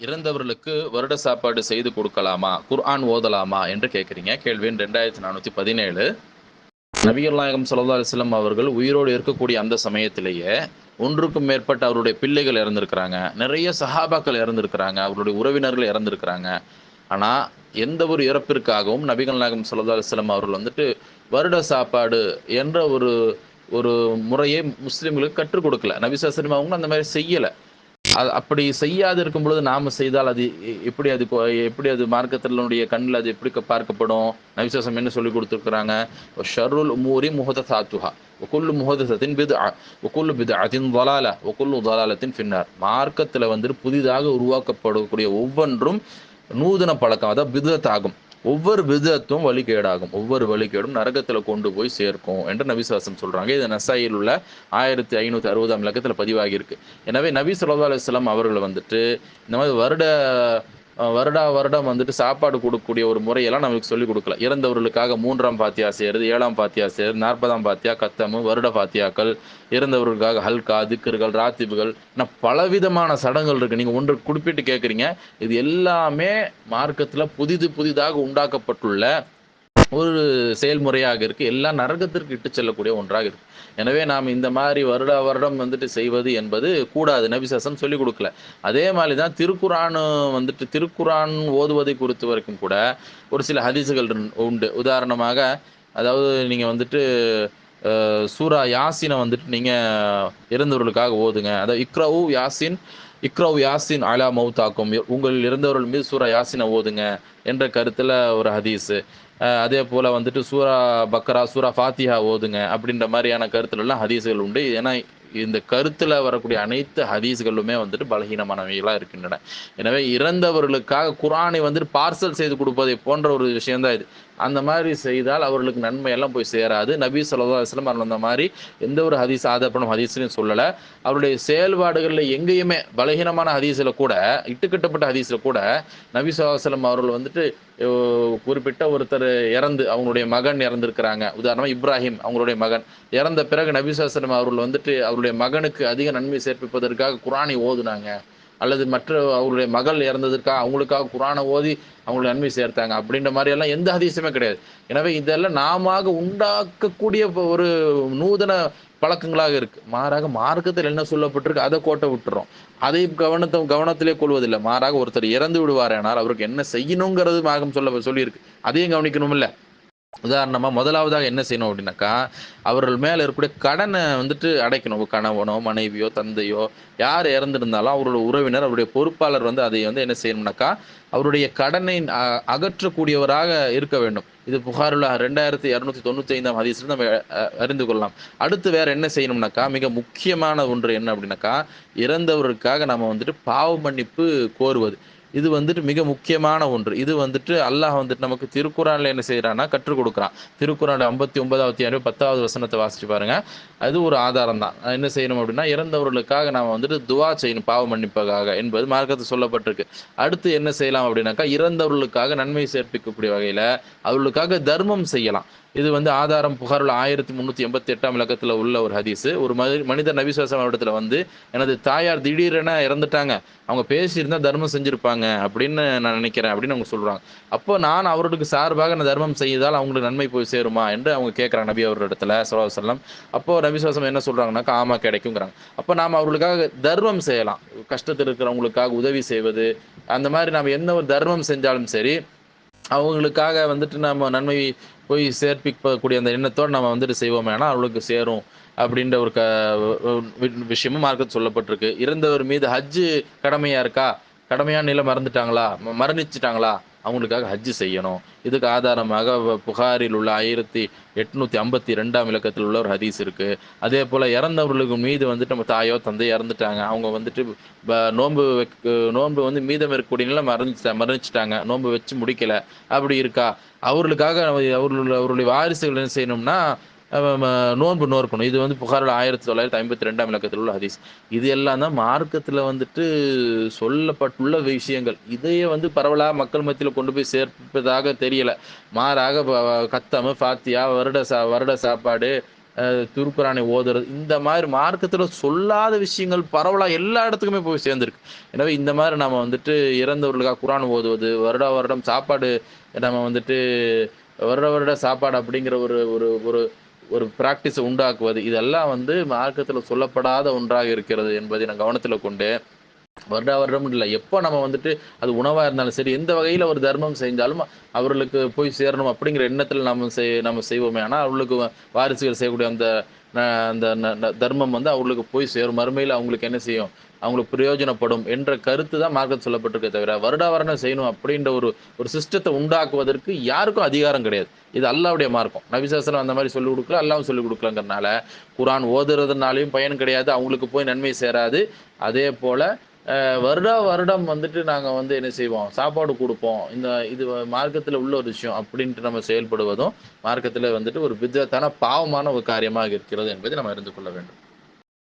இறந்தவர்களுக்கு வருட சாப்பாடு செய்து கொடுக்கலாமா? குர்ஆன் ஓதலாமா? என்று கேட்குறீங்க. கேள்வி ரெண்டாயிரத்தி நானூற்றி பதினேழு. நபிகள் நாயகம் சல்லா அலைஹி அவர்கள் உயிரோடு இருக்கக்கூடிய அந்த சமயத்திலேயே ஒன்றுக்கும் மேற்பட்ட அவருடைய பிள்ளைகள் இறந்துருக்கிறாங்க. நிறைய சஹாபாக்கள் இறந்துருக்கிறாங்க. அவருடைய உறவினர்கள் இறந்துருக்கிறாங்க. ஆனால் எந்த ஒரு இறப்பிற்காகவும் நபிகள் நாயகம் சல்லா அலைஹி அவர்கள் வந்துட்டு வருட சாப்பாடு என்ற ஒரு ஒரு முறையை முஸ்லீம்களுக்கு கற்றுக் கொடுக்கல. நபி சாஸ்திரம் அவங்க அந்த மாதிரி செய்யலை. அப்படி செய்யாது இருக்கும் பொழுது நாம செய்தால் அது எப்படி அது எப்படி அது மார்க்கத்தினுடைய கண்ணில் அது எப்படி பார்க்கப்படும்? நவிசேஷம் என்ன சொல்லி கொடுத்துருக்குறாங்க? ஷருல் மூரி முகத சாத்துஹா ஒக்குல்லு முகதத்தின் பிது ஒக்குல்லு பிது அதின் வலால ஒக்குல்லு வலாலத்தின் பின்னார் மார்க்கத்தில் வந்துட்டு புதிதாக உருவாக்கப்படக்கூடிய ஒவ்வொன்றும் நூதன பழக்கம் அதாவது பிதத்தாகும் ஒவ்வொரு விதத்தும் வழிகேடாகும். ஒவ்வொரு வழிகேடும் நரகத்துல கொண்டு போய் சேர்க்கும் என்று நபிசாசம் சொல்றாங்க. இது நசாயில் உள்ள ஆயிரத்தி ஐநூத்தி அறுபதாம் இலக்கத்துல பதிவாகி இருக்கு எனவே நபி சொல்லா அலுவலாம் அவர்கள் வந்துட்டு இந்த மாதிரி வருட வருடா வருடம் வந்துட்டு சாப்பாடு கொடுக்கக்கூடிய ஒரு முறையெல்லாம் நமக்கு சொல்லிக் கொடுக்கல. இறந்தவர்களுக்காக மூன்றாம் பாத்தியா செய்யறது ஏழாம் பாத்தியா செய்யறது நாற்பதாம் பாத்தியா கத்தமு வருட பாத்தியாக்கள் இறந்தவர்களுக்காக ஹல்கா திக்கர்கள் ராத்திபுகள் நான் பலவிதமான சடங்குகள் இருக்கு. நீங்க ஒன்று குறிப்பிட்டு கேட்குறீங்க இது எல்லாமே மார்க்கத்தில் புதிது புதிதாக உண்டாக்கப்பட்டுள்ள ஒரு செயல்முறையாக இருக்கு. எல்லாம் நரகத்திற்கு இட்டு செல்லக்கூடிய ஒன்றாக இருக்கு. எனவே நாம் இந்த மாதிரி வருட வருடம் வந்துட்டு செய்வது என்பது கூடாது. நபிசாசம் சொல்லிக் கொடுக்கல. அதே மாதிரி தான் திருக்குறான் வந்துட்டு திருக்குறான் ஓதுவதை குறித்து வரைக்கும் கூட ஒரு சில ஹதீஸுகள் உண்டு. உதாரணமாக அதாவது நீங்கள் வந்துட்டு சூரா யாசினை வந்துட்டு நீங்கள் இறந்தவர்களுக்காக ஓதுங்க. அதாவது இக்ரவு யாசின் இக்ரோ யாசின் அலா மௌத்தாக்கும். உங்கள் இறந்தவர்கள் மீது சூரா யாசினை ஓதுங்க என்ற கருத்தில் ஒரு ஹதீஸு. அதே போல் வந்துட்டு சூரா பக்ரா சூரா ஃபாத்திஹா ஓதுங்க அப்படின்ற மாதிரியான கருத்துலலாம் ஹதீஸுகள் உண்டு. ஏன்னா இந்த கருத்தில் வரக்கூடிய அனைத்து ஹதீஸ்களுமே வந்துட்டு பலகீனமானவைகளாக இருக்கின்றன. எனவே இறந்தவர்களுக்காக குரானை வந்துட்டு பார்சல் செய்து கொடுப்பதை போன்ற ஒரு விஷயம்தான் இது. அந்த மாதிரி செய்தால் அவர்களுக்கு நன்மை எல்லாம் போய் சேராது. நபி ஸல்லல்லாஹு அலைஹி அவர்கள் அந்த மாதிரி எந்த ஒரு ஹதீஸ் ஆதரப்படும் ஹதீஸ்லையும் சொல்லலை. அவருடைய செயல்பாடுகளில் எங்கேயுமே பலகீனமான ஹதீஸில் கூட இட்டுக்கட்டப்பட்ட ஹதீஸில் கூட நபி ஸல்லல்லாஹு அவர்கள் வந்துட்டு குறிப்பிட்ட ஒருத்தர் இறந்து அவங்களுடைய மகன் இறந்துருக்கிறாங்க. உதாரணமாக இப்ராஹிம் அவங்களுடைய மகன். இறந்த பிறகு நபி ஸல்லல்லாஹு அவர்கள் வந்துட்டு அவருடைய மகனுக்கு அதிக நன்மை சேர்ப்பிப்பதற்காக குரானை ஓதுனாங்க. அல்லது மற்ற அவருடைய மகள் இறந்ததற்காக அவங்களுக்காக குரானை ஓதி அவங்களுக்கு நன்மை சேர்த்தாங்க. அப்படின்ற மாதிரி எல்லாம் எந்த அதிசயமே கிடையாது. எனவே இதெல்லாம் நாம உண்டாக்கக்கூடிய ஒரு நூதன பழக்கங்களாக இருக்கு. மாறாக மார்க்கத்தில் என்ன சொல்லப்பட்டிருக்கு அதை கோட்டை விட்டுறோம். அதை கவனத்தை கவனத்திலே கொள்வதில்லை. மாறாக ஒருத்தர் இறந்து விடுவார் ஆனால் அவருக்கு என்ன செய்யணுங்கிறது மார்க்கம் சொல்ல சொல்லியிருக்கு. அதையும் கவனிக்கணும்ல உதாரணமாக முதலாவதாக என்ன செய்யணும் அப்படின்னாக்கா அவர்கள் மேலே இருக்கக்கூடிய கடனை வந்துட்டு அடைக்கணும். கணவனோ மனைவியோ தந்தையோ யார் இறந்திருந்தாலும் அவரோட உறவினர் அவருடைய பொறுப்பாளர் வந்து அதை வந்து என்ன செய்யணும்னாக்கா அவருடைய கடனை அகற்றக்கூடியவராக இருக்க வேண்டும். இது புகாருள்ள ரெண்டாயிரத்தி இரநூத்தி தொண்ணூத்தி ஐந்தாம் ஹதீஸ்ல நம்ம அறிந்து கொள்ளலாம். அடுத்து வேற என்ன செய்யணும்னாக்கா மிக முக்கியமான ஒன்று என்ன அப்படின்னாக்கா இறந்தவருக்காக நம்ம வந்துட்டு பாவ மன்னிப்பு கோருவது. இது வந்துட்டு மிக முக்கியமான ஒன்று. இது வந்துட்டு அல்லாஹ் வந்துட்டு நமக்கு திருக்குறான்ல என்ன செய்யறான்னா கற்றுக் கொடுக்குறான். திருக்குறான் ஐம்பத்தி ஒன்பதாவது ஆறு பத்தாவது வசனத்தை வாசிச்சு பாருங்க. அது ஒரு ஆதாரம் தான். என்ன செய்யணும் அப்படின்னா இறந்தவர்களுக்காக நாம வந்துட்டு துவா செய்யணும் பாவ மன்னிப்புக்காக என்பது மார்க்கத்தில் சொல்லப்பட்டிருக்கு. அடுத்து என்ன செய்யலாம் அப்படின்னாக்கா இறந்தவர்களுக்காக நன்மை சேர்ப்பிக்கக்கூடிய வகையில அவர்களுக்காக தர்மம் செய்யலாம். இது வந்து ஆதாரம் புகாருள்ள ஆயிரத்தி முந்நூற்றி எண்பத்தி எட்டாம் இலக்கத்தில் உள்ள ஒரு ஹதீஸ். ஒரு மனித மனிதர் நபிசுவாசம் இடத்துல வந்து எனது தாயார் திடீரென இறந்துட்டாங்க. அவங்க பேசியிருந்தா தர்மம் செஞ்சுருப்பாங்க அப்படின்னு நான் நினைக்கிறேன் அப்படின்னு அவங்க சொல்கிறாங்க அப்போ நான் அவர்களுக்கு சார்பாக நான் தர்மம் செய்தால் அவங்களுக்கு நன்மை போய் சேருமா என்று அவங்க கேட்குறாங்க நபி அவர்கள் இடத்துல சல்லல்லாஹு செல்லம் அப்போது நபிசுவாசம் என்ன சொல்கிறாங்கன்னாக்கா ஆமா கிடைக்குங்கிறாங்க அப்போ நாம் அவர்களுக்காக தர்மம் செய்யலாம். கஷ்டத்தில் இருக்கிறவங்களுக்காக உதவி செய்வது அந்த மாதிரி நாம் எந்த ஒரு தர்மம் செஞ்சாலும் சரி அவங்களுக்காக வந்துட்டு நம்ம நன்மை போய் சேர்ப்பிக்கக்கூடிய அந்த எண்ணத்தோடு நம்ம வந்துட்டு செய்வோம் ஏன்னா அவங்களுக்கு சேரும் அப்படின்ற ஒரு க வி- விஷயமும் மார்க்கத்தில் சொல்லப்பட்டிருக்கு. இறந்தவர் மீது ஹஜ்ஜு கடமையாக இருக்கா? கடமையான நிலை மறந்துட்டாங்களா? மரணிச்சிட்டாங்களா? அவங்களுக்காக ஹஜ்ஜு செய்யணும். இதுக்கு ஆதாரமாக புகாரில் உள்ள ஆயிரத்தி எட்நூத்தி ஐம்பத்தி ரெண்டாம் இலக்கத்தில் உள்ள ஒரு ஹதீஸ் இருக்கு. அதே போல இறந்தவர்களுக்கு மீது வந்துட்டு நம்ம தாயோ தந்தையோ இறந்துட்டாங்க. அவங்க வந்துட்டு நோன்பு நோன்பு வந்து மீதம் இருக்கக்கூடிய நிலை மறந்துச்சா மரணிச்சிட்டாங்க நோன்பு வச்சு முடிக்கல. அப்படி இருக்கா? அவர்களுக்காக அவர்கள் அவருடைய வாரிசுகள் என்ன செய்யணும்னா நோன்பு நோர்க்கணும் இது வந்து புகாரில் ஆயிரத்தி தொள்ளாயிரத்தி ஐம்பத்தி ரெண்டாம் இலக்கத்தில் உள்ள ஹதீஸ். இது எல்லாம் தான் மார்க்கத்தில் வந்துட்டு சொல்லப்பட்டுள்ள விஷயங்கள். இதையே வந்து பரவலாக மக்கள் மத்தியில் கொண்டு போய் சேர்ப்பதாக தெரியல. மாறாக கத்தமு ஃபாத்தியா வருட சா வருட சாப்பாடு திருக்குறானை ஓதுறது இந்த மாதிரி மார்க்கத்தில் சொல்லாத விஷயங்கள் பரவலாக எல்லா இடத்துக்குமே போய் சேர்ந்துருக்கு. எனவே இந்த மாதிரி நம்ம வந்துட்டு இறந்தவர்களுக்காக குரான் ஓதுவது வருட வருடம் சாப்பாடு நம்ம வந்துட்டு வருட வருட சாப்பாடு அப்படிங்கிற ஒரு ஒரு ஒரு ஒரு ப்ராக்டிஸை உண்டாக்குவது இதெல்லாம் வந்து மார்க்கத்தில் சொல்லப்படாத ஒன்றாக இருக்கிறது என்பதை நான் கவனத்தில் கொண்டு வருடா வருடம் இல்லை எப்போ நம்ம வந்துட்டு அது உணவாக இருந்தாலும் சரி எந்த வகையில் ஒரு தர்மம் செஞ்சாலும் அவர்களுக்கு போய் சேரணும் அப்படிங்கிற எண்ணத்தில் நம்ம செய் நம்ம செய்வோமே. ஆனால் அவர்களுக்கு வாரிசுகள் செய்யக்கூடிய அந்த அந்த தர்மம் வந்து அவங்களுக்கு போய் சேரும். மறுமையில் அவங்களுக்கு என்ன செய்யும்? அவங்களுக்கு பிரயோஜனப்படும் என்ற கருத்து தான் மார்க்கெட் சொல்லப்பட்டிருக்கே தவிர வருடாவரணம் செய்யணும் அப்படின்ற ஒரு ஒரு சிஸ்டத்தை உண்டாக்குவதற்கு யாருக்கும் அதிகாரம் கிடையாது. இது அல்லாவுடைய மார்க்கம். நபிசாசனம் அந்த மாதிரி சொல்லிக் கொடுக்கல அல்லாவும் சொல்லிக் கொடுக்கலங்கிறனால குரான் ஓதுறதுனாலையும் பயன் கிடையாது அவங்களுக்கு போய் நன்மை சேராது. அதே போல் வருடா வருடம் வந்துட்டு நாங்கள் வந்து என்ன செய்வோம்? சாப்பாடு கொடுப்போம். இந்த இது மார்க்கத்தில் உள்ள ஒரு விஷயம் அப்படின்ட்டு நம்ம செயல்படுவதும் மார்க்கத்தில் வந்துட்டு ஒரு விதத்தான பாவமான ஒரு காரியமாக இருக்கிறது என்பதை நம்ம அறிந்து கொள்ள வேண்டும்.